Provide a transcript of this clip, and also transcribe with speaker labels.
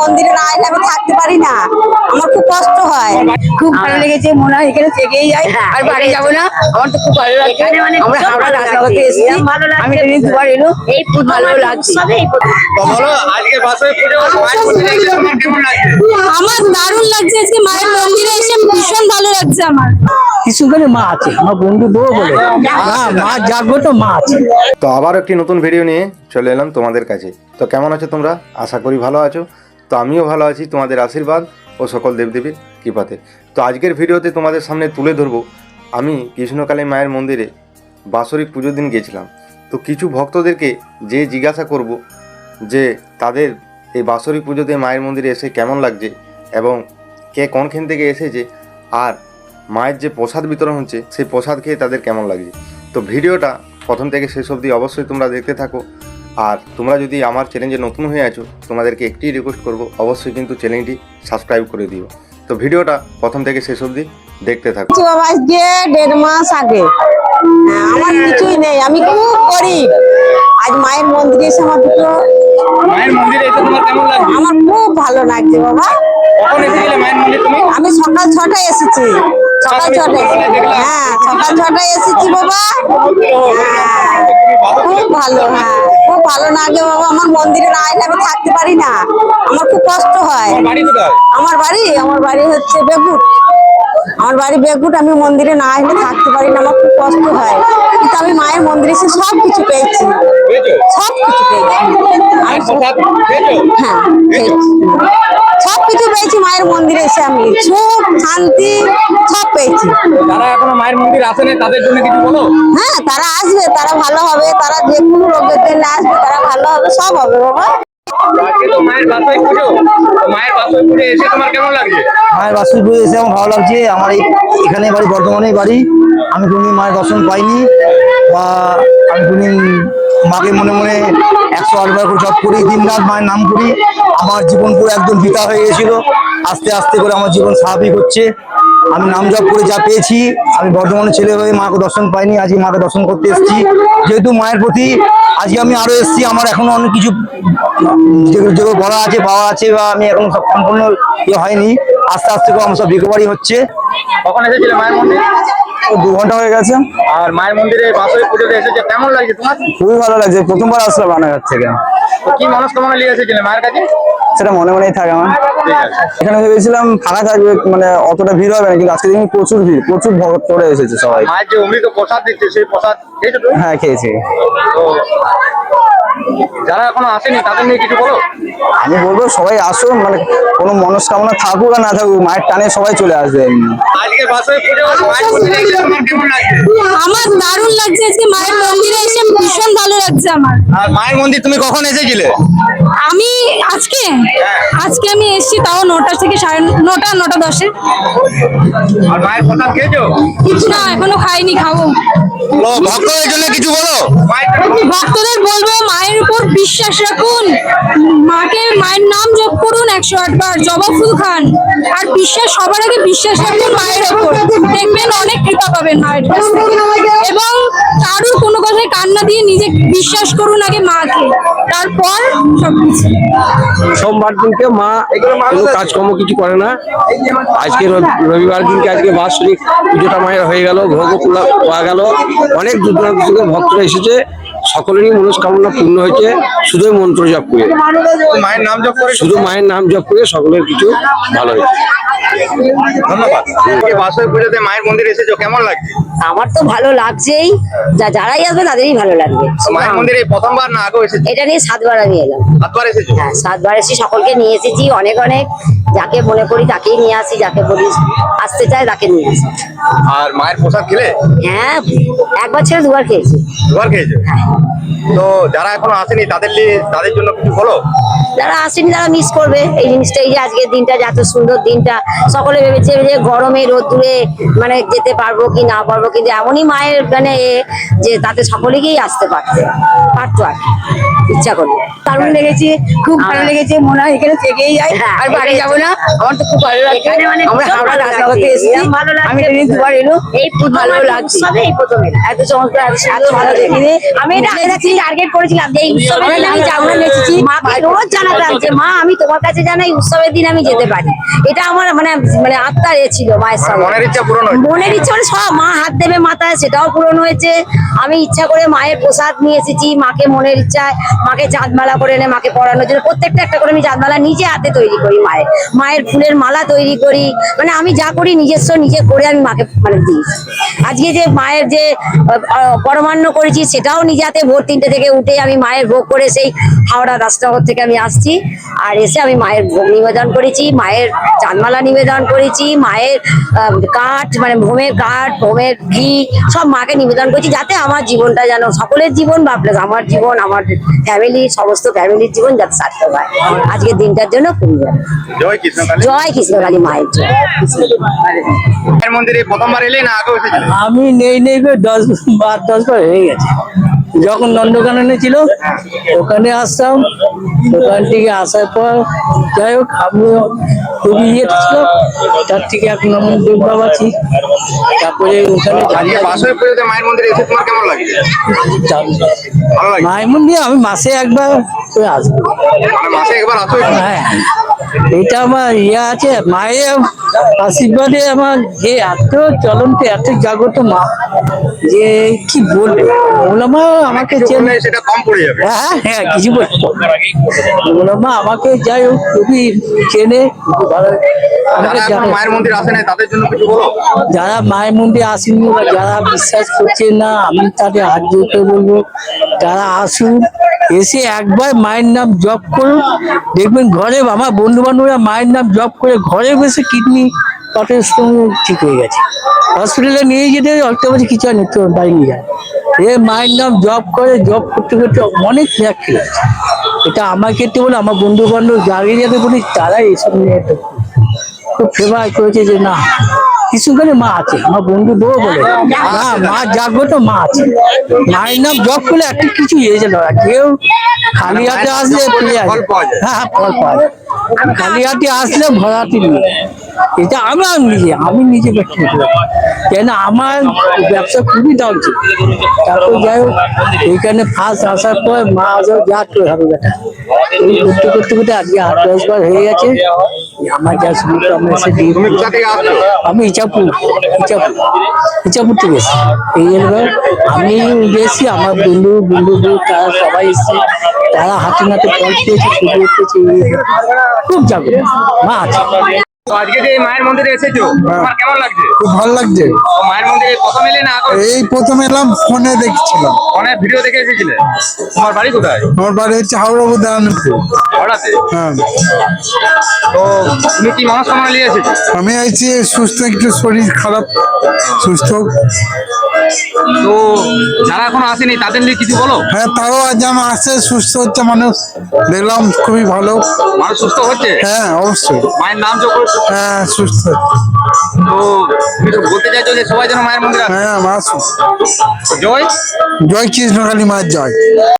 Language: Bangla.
Speaker 1: মন্দিরে না এলে আমি থাকতে পারি না। আমার খুব কষ্ট হয়।
Speaker 2: খুব ভালো লেগেছে মনে হয় এখানে থেকেই যাই। আর বাড়ি যাব না। আমার তো খুব ভালো লাগছে।
Speaker 3: মানে
Speaker 2: আমরা হাওড়া রাজনগরতে এসেছি। আমি ট্রেনে দুবার এলো
Speaker 3: এই
Speaker 2: খুব ভালো লাগছে।
Speaker 4: তো তোমার কেমন লাগছে?
Speaker 1: আমার দারুণ লাগছে আজকে মায়ের মন্দিরে এসে ভীষণ ভালো লাগছে আমার।
Speaker 2: কিছুখানে মা আছে আমার বন্ধু বউ বলে। না মা জাগ্রত মা আছে।
Speaker 4: তো আবার একটি নতুন ভিডিও নিয়ে চলে এলাম তোমাদের কাছে। তো কেমন আছো তোমরা? আশা করি ভালো আছো। তো আমিও ভালো আছি, তোমাদের আশীর্বাদ ও সকল দেবদেবীর কৃপাতে। তো আজকের ভিডিওতে তোমাদের সামনে তুলে ধরবো, আমি কৃষ্ণকালী মায়ের মন্দিরে বাৎসরিক পুজোর দিন গেছিলাম। তো কিছু ভক্তদেরকে যে জিজ্ঞাসা করব যে তাদের এই বাৎসরিক পুজোতে মায়ের মন্দিরে এসে কেমন লাগছে এবং কে কোনখান থেকে এসেছে আর মায়ের যে প্রসাদ বিতরণ হচ্ছে, সেই প্রসাদ খেয়ে তাদের কেমন লাগছে। তো ভিডিওটা প্রথম থেকে শেষ অবধি অবশ্যই তোমরা দেখতে থাকো। আর তোমরা যদি আমার চ্যানেলে নতুন হয়ে আছো তোমাদেরকে একটি রিকোয়েস্ট করব অবশ্যই কিন্তু চ্যানেলটি সাবস্ক্রাইব করে দিও। তো ভিডিওটা প্রথম থেকে শেষ অবধি দেখতে থাকো।
Speaker 1: আজকে দেড় মাস আগে। হ্যাঁ, আমার কিছুই নেই আমি খুব গরিব। আজ মায়ের মন্দিরে এসে আমার দুটো
Speaker 4: মায়ের মন্দিরে এসে তোমার কেমন লাগছে?
Speaker 1: আমার খুব ভালো লাগছে বাবা।
Speaker 4: কখন এসেছিলে মায়ের মন্দিরে তুমি?
Speaker 1: আমি সকাল ছটায় এসেছি। হ্যাঁ সকাল ছটায় এসেছি বাবা। হ্যাঁ, খুব ভালো হ্যাঁ খুব ভালো লাগে বাবা আমার মন্দিরে না এলে আমি থাকতে পারি না। আমার খুব কষ্ট হয়।
Speaker 4: বাড়ি
Speaker 1: আমার বাড়ি আমার বাড়ি হচ্ছে বেগুট আমার বাড়ি বেগুট আমি মন্দিরে না এলে থাকতে পারি না আমার খুব কষ্ট হয়। কিন্তু আমি মায়ের মন্দিরে এসে সব কিছু পেয়েছি? সব কিছু পেয়েছি? হ্যাঁ সব কিছু পেয়েছি মায়ের মন্দিরে এসে আমি। সুখ শান্তি সব পেয়েছি।
Speaker 4: যারা এখনও মায়ের মন্দির আসেনি তাদের জন্য কিছু বলো?
Speaker 1: হ্যাঁ তারা আসবে তারা ভালো হবে তারা যে কোনো রোগের জন্য আসবে তারা ভালো হবে সব হবে বাবা।
Speaker 4: মায়ের বাসায় পুজো। এসে
Speaker 5: আমার ভালো লাগছে। আমার এই এখানে বাড়ি, বর্ধমানেই বাড়ি। আমি কোনোদিন মায়ের দর্শন পাইনি। বা আমি কোনোদিন মাকে মনে মনে একশো আটবার করে জপ করি, দিন রাত মায়ের নাম করি। আমার জীবন পুরো একদম বিতা হয়ে গেছিল। আস্তে আস্তে করে আমার জীবন স্বাভাবিক হচ্ছে। আমি নাম জপ করে যা পেয়েছি আমি বর্ধমানের ছেলে হয়ে মাকে দর্শন পাইনি আজকে মাকে দর্শন করতে এসেছি। যেহেতু মায়ের প্রতি আজকে আমি আরও এসেছি আমার এখনও অনেক কিছু যেগুলো বলা আছে পাওয়া আছে বা আমি এখন সব সম্পূর্ণ ইয়ে হয়নি। আস্তে আস্তে করে আমার সব রিকভারি হচ্ছে।
Speaker 4: কখন এসেছিলে মায়ের মন্দির?
Speaker 5: দু ঘণ্টা হয়ে গেছে।
Speaker 4: আর মায়ের মন্দিরে বাসায় পুজোতে এসেছে কেমন লাগছে তোমার?
Speaker 5: খুবই ভালো লাগছে প্রথমবার আসলাম রানাঘাট থেকে।
Speaker 4: কি মনস্কামনা নিয়ে এসেছিলে মায়ের কাছে?
Speaker 5: সেটা মনে মনেই থাকে আমার। এখানে ভেবেছিলাম ফাঁকা থাকবে মানে অতটা ভিড় হবে না কিন্তু আজকে দিন প্রচুর ভিড় প্রচুর ভক্তরা এসেছে সবাই।
Speaker 4: মায়ের যে অমৃত প্রসাদ দিচ্ছে সেই প্রসাদ খেয়েছো
Speaker 5: হ্যাঁ খেয়েছি।
Speaker 4: যারা এখনও আসেনি তাদের নিয়ে কিছু বলো?
Speaker 5: আমি বলব সবাই আসুন মানে কোনো মনস্কামনা থাকুক আর না থাকুক মায়ের টানে সবাই চলে আসবে
Speaker 4: আজকে বাসায় পুজো
Speaker 1: আমার দারুণ লাগছে আজকে মায়ের মন্দিরে এসে আমার।
Speaker 4: আর মায়ের মন্দির তুমি কখন এসেছিলে?
Speaker 1: আমি আজকে? আজকে আমি এসেছি তাও নটা থেকে সাড়ে নটা নটা দশে।
Speaker 4: আর মায়ের প্রসাদ খেয়েছো?
Speaker 1: কিছু না এখনও খাইনি খাব।
Speaker 4: ভক্তদের জন্য কিছু বলো। মায়ের
Speaker 1: ভক্তদের বলব মায়ের উপর বিশ্বাস রাখুন। মাকে মায়ের নাম জপ করুন একশো আটবার জবা ফুল খান। আর বিশ্বাস সবার আগে বিশ্বাস রাখুন মায়ের ওপর দেখবেন অনেক কৃপা পাবেন মায়ের এবং কারুর কোনো কথায় কান্না দিয়ে নিজে বিশ্বাস করুন আগে মাকে। তারপর সবকিছু
Speaker 6: সোমবার দিনকে মা কোনো কাজকর্ম কিছু করে না। আজকে রবি- রবিবার দিনকে আজকে বাৎসরিক পুজোটা মায়ের হয়ে গেল ভোগ পাওয়া গেল। অনেক দূর দূরান্ত থেকে ভক্তরা এসেছে। সকলেরই মনস্কামনা পূর্ণ হয়েছে। শুধু মন্ত্র জপ করে।
Speaker 4: মায়ের নাম জপ করে।
Speaker 6: শুধু মায়ের নাম জপ করে সকলের কিছু ভালো হয়েছে।
Speaker 4: ধন্যবাদ। আজকে পুজোতে মায়ের মন্দিরে এসেছ কেমন লাগছে?
Speaker 3: আমার তো ভালো লাগছেই। যা যারাই আসবে তাদেরই ভালো লাগবে।
Speaker 4: মায়ের মন্দিরে প্রথমবার না আগেও এসেছ?
Speaker 3: এটা নিয়ে সাতবার আমি এলাম।
Speaker 4: সাতবার এসেছ?
Speaker 3: হ্যাঁ সাতবার এসেছি সকলকে নিয়ে এসেছি অনেক অনেক। যাকে মনে করি তাকেই নিয়ে আসি যাকে বলি আসতে চায় তাকে নিয়ে আসি।
Speaker 4: আর মায়ের প্রসাদ খেলে?
Speaker 3: হ্যাঁ একবার ছেড়ে দুবার খেয়েছি।
Speaker 4: দুবার খেয়েছো? তো যারা এখনও আসেনি তাদের তাদের জন্য কিছু বলো?
Speaker 3: যারা আসেনি তারা মিস করবে। এই জিনিসটা এই যে আজকের দিনটা যে এত সুন্দর দিনটা সকলে ভেবেছে যে গরমে রোদ্দুরে মানে যেতে পারব কি না পারব কিন্তু এমনই মায়ের মানে এ যে তাতে সকলেকেই আসতে পারতে পারতো আর ইচ্ছা করলে।
Speaker 2: দারুণ লেগেছে খুব ভালো লেগেছে মনে হয় এখানে থেকেই যাই
Speaker 3: হ্যাঁ,
Speaker 2: আর বাড়ি যাব না।
Speaker 3: না আমার তো খুব ভালো লাগছে। আমরা হাওড়া রাজনগরতে এসেছি। আমি ট্রেনে দুবার এলো খুব ভালো লাগছে। এত চমৎকার এত ভালো দেখিনি আমি এটা টার্গেট করেছিলাম যে এই উৎসবের দিন আমি যাব নেচেছি মাকে রোজ জানাতাম যে মা আমি তোমার কাছে জানাই উৎসবের দিন আমি যেতে পারি। এটা আমার মানে মানে আত্মার এ ছিল মায়ের সঙ্গে
Speaker 4: মনের ইচ্ছা পূরণ
Speaker 3: মনের ইচ্ছা মানে সব মা হাত দেবে মাথায় সেটাও পূরণ হয়েছে। আমি ইচ্ছা করে মায়ের প্রসাদ নিয়ে এসেছি মাকে মনের ইচ্ছায় মাকে চাঁদমালা করে এনে মাকে পরানোর জন্য। প্রত্যেকটা একটা করে আমি চাঁদমালা নিজে হাতে তৈরি করি মায়ের। মায়ের ফুলের মালা তৈরি করি। মানে আমি যা করি নিজস্ব, নিজে করে আমি মাকে মানে দিই। আজকে যে মায়ের যে পরমান্ন করেছি, সেটাও নিজে হাতে ভোর তিনটে থেকে উঠে আমি মায়ের ভোগ করে সেই হাওড়া রাজনগর থেকে আমি আসছি। আর এসে আমি মায়ের ভোগ নিবেদন করেছি, মায়ের চাঁদমালা নিবেদন করেছি, মায়ের কাঠ মানে ভোমের কাঠ, ভোমের ঘি, সব মাকে নিবেদন করেছি, যাতে আমার জীবনটা যেন সকলের জীবন বা প্লাস আমার জীবন, আমার ফ্যামিলি সমস্ত ফ্যামিলির জীবন যাতে সার্থক হয়। আজকের দিনটার জন্য ভালো।
Speaker 4: জয় কৃষ্ণকালী।
Speaker 3: জয় কৃষ্ণকালী মায়ের জয়।
Speaker 4: মায়ের মন্দিরে প্রথমবার এলে না আগে এসেছিলেন
Speaker 2: আমি নেই নেই করে দশ বার দশ বার হয়ে গেছে। যখন নন্দকাননে ছিল ওখানে আসতাম। ওখান থেকে আসার পর যাই হোক আমি খুবই ইয়ে ছিল। তার থেকে এক নম্বর দুর্গা আছি তারপরে ওখানে
Speaker 4: পুজোতে মায়ের মন্দিরে এসে তোমার কেমন লাগে
Speaker 2: মায়ের মন্দিরে আমি মাসে একবার করে আসব।
Speaker 4: মানে মাসে একবার আসো
Speaker 2: হ্যাঁ। এটা আমার ইয়ে আছে মায়ের আশীর্বাদে আমার যে এত চলন্ত এত জাগ্রত মা যে কি বলবে? বললাম আমাকে
Speaker 4: সেটা কম পড়ে যাবে।
Speaker 2: হ্যাঁ হ্যাঁ কিছু বললাম মা আমাকে যাই হোক খুবই চেনে।
Speaker 4: যারা মায়ের মন্দির আসে না তাদের জন্য কিছু বলো?
Speaker 2: যারা মায়ের মন্দিরে আসেনি বা যারা বিশ্বাস করছে না আমি তাদের হাত জোর করে বলব। তারা আসুন এসে একবার মায়ের নাম জপ করুন। দেখবেন ঘরে আমার বন্ধু বান্ধবরা মায়ের নাম জপ করে ঘরে বসে কিডনি পাটের সঙ্গে ঠিক হয়ে গেছে। হসপিটালে নিয়ে যেতে পারে কিছু আর নিতে বাড়ি নিয়ে যায় এ মায়ের নাম জব করে জব করতে করতে অনেক আছে এটা আমার ক্ষেত্রে বলে আমার বন্ধু বান্ধব যাকে যাকে বলি তারাই এসব নিয়ে খুব ফেভার করেছে যে না কিছুখানে মা আছে আমার বন্ধু বউ বলে। না মা তো মা আছে। মায়ের নাম জপ করলে একটা কিছু এসে না কেউ খালি হাতে আসলে পেয়ে
Speaker 4: ফল পাওয়া যায়।
Speaker 2: হ্যাঁ ফল পাওয়া যায়। খালি হাতে আসলে ভরাতে নিয়ে। এটা আমার নিজে আমি নিজে ব্যক্তি কেন আমার ব্যবসা খুবই দাম ছিল। তারপর যাই হোক এইখানে ফার্স্ট আসার পর মা আসার যা করে হবে করতে করতে করতে আজকে আট দশ বার হয়ে গেছে। আমার যা শুরু আমরা এসে আমি ইচাপুর ইচাপুর ইচাপুর থেকে এসেছি। এই জন্য আমি গেছি, আমার বন্ধু বন্ধু তারা সবাই এসেছে। তারা হাতে নাতে ফল পেয়েছে ছবি পেয়েছে খুব জাগ্রত। মা আছে।
Speaker 4: আজকে যে এই মায়ের মন্দিরে এসেছ তোমার কেমন লাগছে?
Speaker 7: খুব ভালো লাগছে।
Speaker 4: মায়ের মন্দিরে প্রথম এলে না
Speaker 7: এই প্রথম এলাম ফোনে দেখছিলাম।
Speaker 4: অনেক ভিডিও দেখে এসেছিলে? তোমার বাড়ি কোথায়?
Speaker 7: আমার বাড়ি হচ্ছে হাওড়া উদয়নপুর।
Speaker 4: হাওড়াতে
Speaker 7: হ্যাঁ।
Speaker 4: তো তুমি কি মনস্কামনা নিয়ে এসেছ?
Speaker 7: আমি আইছি সুস্থ একটু শরীর খারাপ সুস্থ।
Speaker 4: তো যারা এখনও আসেনি তাদের নিয়ে কিছু বলো?
Speaker 7: হ্যাঁ তাও আজ আমার আসছে সুস্থ হচ্ছে মানুষ। দেখলাম খুবই ভালো।
Speaker 4: মানুষ সুস্থ হচ্ছে?
Speaker 7: হ্যাঁ অবশ্যই।
Speaker 4: মায়ের নাম যোগ
Speaker 7: হ্যাঁ সুস্থ।
Speaker 4: তো তুমি বলতে চাইছো যে সবাই যেন মায়ের মন্দির
Speaker 7: হ্যাঁ মা
Speaker 4: সুস্থ। জয়।
Speaker 7: জয় কৃষ্ণ কালী মায়ের জয়।